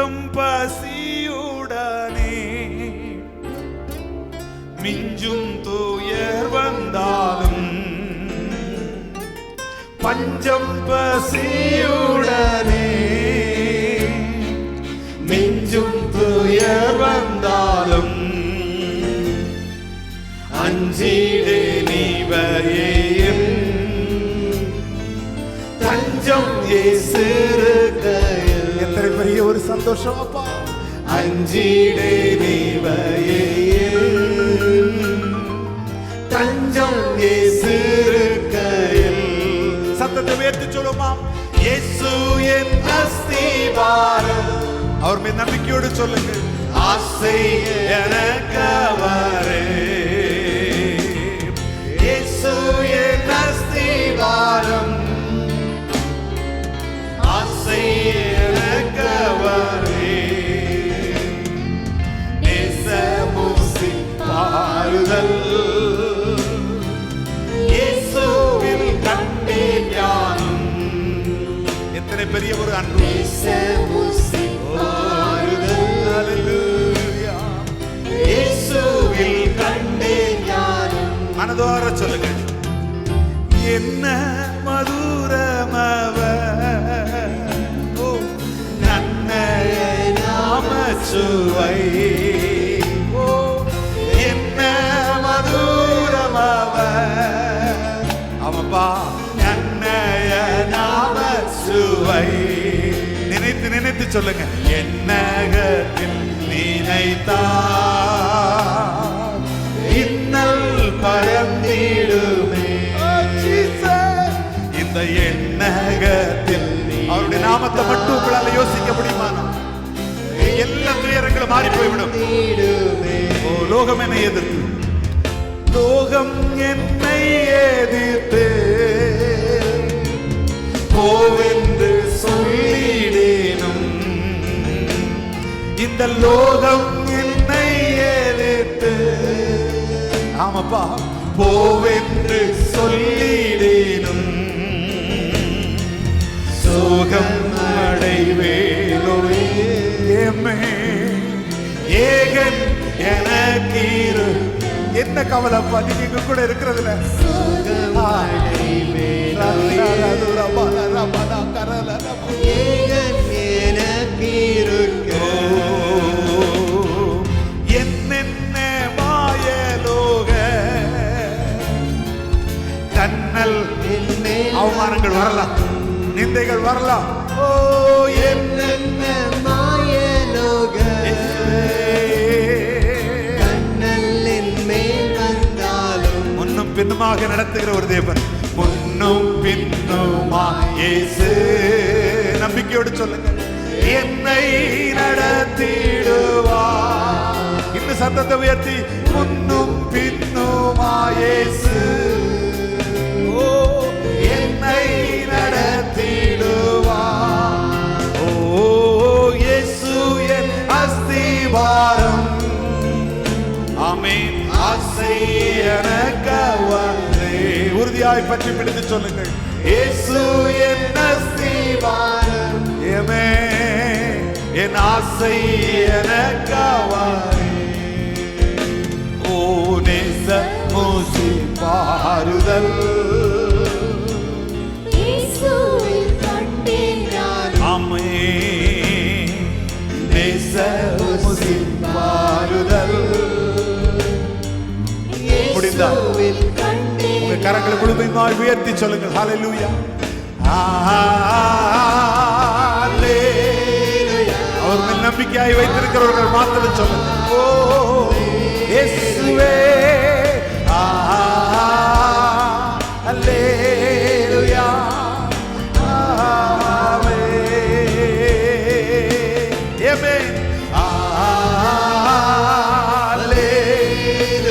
கொஞ்சம் பசியுடனே மிஞ்சும் துயர் வந்தாலும் பஞ்சம் பசியுடனே மிஞ்சும் துயர் வந்தாலும் அஞ்சீடு நீவையும் தஞ்சம் ஏசிருக்கையில் எத்தனை பெரிய ஒரு சந்தோஷம். அப்பா. அஞ்சீடு நீவையும் தஞ்சம் ஏசிருக்கையில். சத்தத்தை உயர்த்தி சொல்லுமா இயேசு என் அஸ்திவாரம் அவர் மீது நம்பிக்கையோடு சொல்லுங்க ஆசை எனக்கு பாருதல் இயேசுவில் கண்டேன் ஞானம். எத்தனை பெரிய ஒரு அன்பு. இயேசுவில் கண்டேன் ஞானம். மனதோர சொல்லுங்க. என்ன மதுரமவ நன்மைய நாம சுவை. சுவை நினைத்து நினைத்து சொல்லுங்க. என்னகத்தில் நினைத்தா இன்னல் பரந்திடுமே இந்த எண்ணகத்தில் அவருடைய நாமத்தை மட்டும் உங்களால யோசிக்க முடியுமா? எல்லா துயரங்களும் மாறி போய்விடும். ஓ லோகம் என்னை எதிர்த்து. லோகம் என்னை எதிர்த்து இந்த லோகம் என்னை எதிர்த்து ஆமாப்பா போவென்று சொல்லிடேனும் சோகம் அடைவேலோவே ஏமே ஏகன் எனக்கு இரு என்ன கவலைப்பா நீங்க இங்க கூட இருக்கிறதுல என்னென்ன கண்ணல் அவமானங்கள் வரலாம். நிந்தைகள் வரலாம். ஓ என்னென்ன முன்னும் பின்னுமாக நடத்துகிற ஒரு தேவன். முன்னும் பின்னுமா இயேசு. நம்பிக்கையோடு சொல்லுங்க. என்னை நடத்திடுவா இந்த சத்தத்தை உயர்த்தி முன்னும் பின்னுமா உறுதியாய் பற்றி பிடித்து சொல்லுங்கள். இயேசு என் அஸ்திவாரம் ஏமே என் ஆசை எனக்கவரே ஓ நேச மூசி பாருதல் ஆமே கரங்களை முழுமையுமாய் உயர்த்தி சொல்லுங்கள் ஹalleluya அவர் மேல் நம்பிக்கையாய் வைத்திருக்கிறவர்கள் மாத்திரம் சொல்லுங்க ஓ இயேசுவே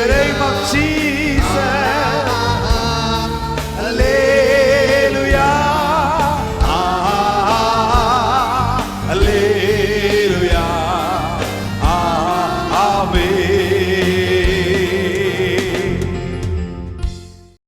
Name of Jesus.